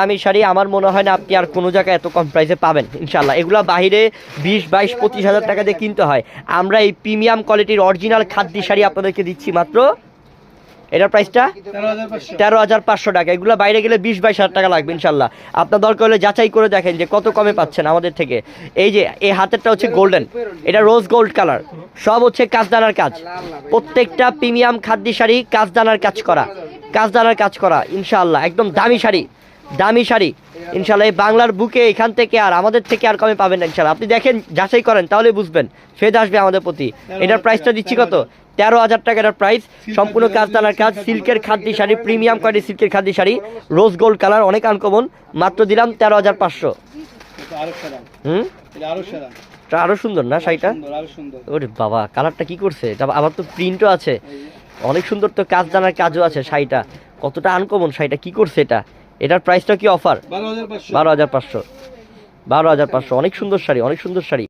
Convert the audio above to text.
দামি শাড়ি, আমার মনে হয় না আপনি আর কোনো জায়গায় এত কম প্রাইসে পাবেন ইনশাল্লাহ এগুলো বাইরে বিশ, বাইশ, পঁচিশ হাজার টাকা দিয়ে কিনতে হয়। আমরা এই প্রিমিয়াম কোয়ালিটির অরিজিনাল খাদ্য শাড়ি আপনাদেরকে দিচ্ছি মাত্র, এটার প্রাইসটা তেরো হাজার পাঁচশো টাকা। এগুলো বাইরে গেলে বিশ, বাইশ হাজার টাকা লাগবে ইনশাল্লাহ আপনার দরকার হলে যাচাই করে দেখেন যে কত কমে পাচ্ছেন আমাদের থেকে। এই যে, এই হাতেরটা হচ্ছে গোল্ডেন এটা রোজ গোল্ড কালার সব হচ্ছে কাজদানার কাজ। প্রত্যেকটা প্রিমিয়াম খাদ্য শাড়ি কাজদানার কাজ করা। কাজদানার কাজ করা ইনশাল্লাহ একদম দামি শাড়ি। দামি শাড়ি। ইনশাল্লাহ এই বাংলার বুকে এখান থেকে আর আমাদের থেকে আর কমে পাবেন না ইনশাল্লাহ। আপনি দেখেন, যাচাই করেন, তাহলে বুঝবেন। ফেদ আসবে আমাদের প্রতি। এটার প্রাইসটা দিচ্ছি কত? তেরো হাজার টাকা এটার প্রাইস সম্পূর্ণ কাজদানার কাজ, সিল্কের খাদ্য শাড়ি প্রিমিয়াম কোয়ালিটি সিল্কের খাদ্য শাড়ি। রোজ গোল্ড কালার অনেক আনকমন মাত্র দিলাম তেরো হাজার পাঁচশো। হুম? আরও সুন্দর না শাড়িটা? ওরে বাবা কালারটা কি করছে? আবার তো প্রিন্টও আছে। অনেক সুন্দর তো কাজদানার কাজও আছে শাড়িটা। কতটা আনকমন শাড়িটা, কি করছে এটা? এটার প্রাইসটা কি অফার বারো হাজার পাঁচশো। বারো হাজার পাঁচশো। অনেক সুন্দর শাড়ি অনেক সুন্দর শাড়ি।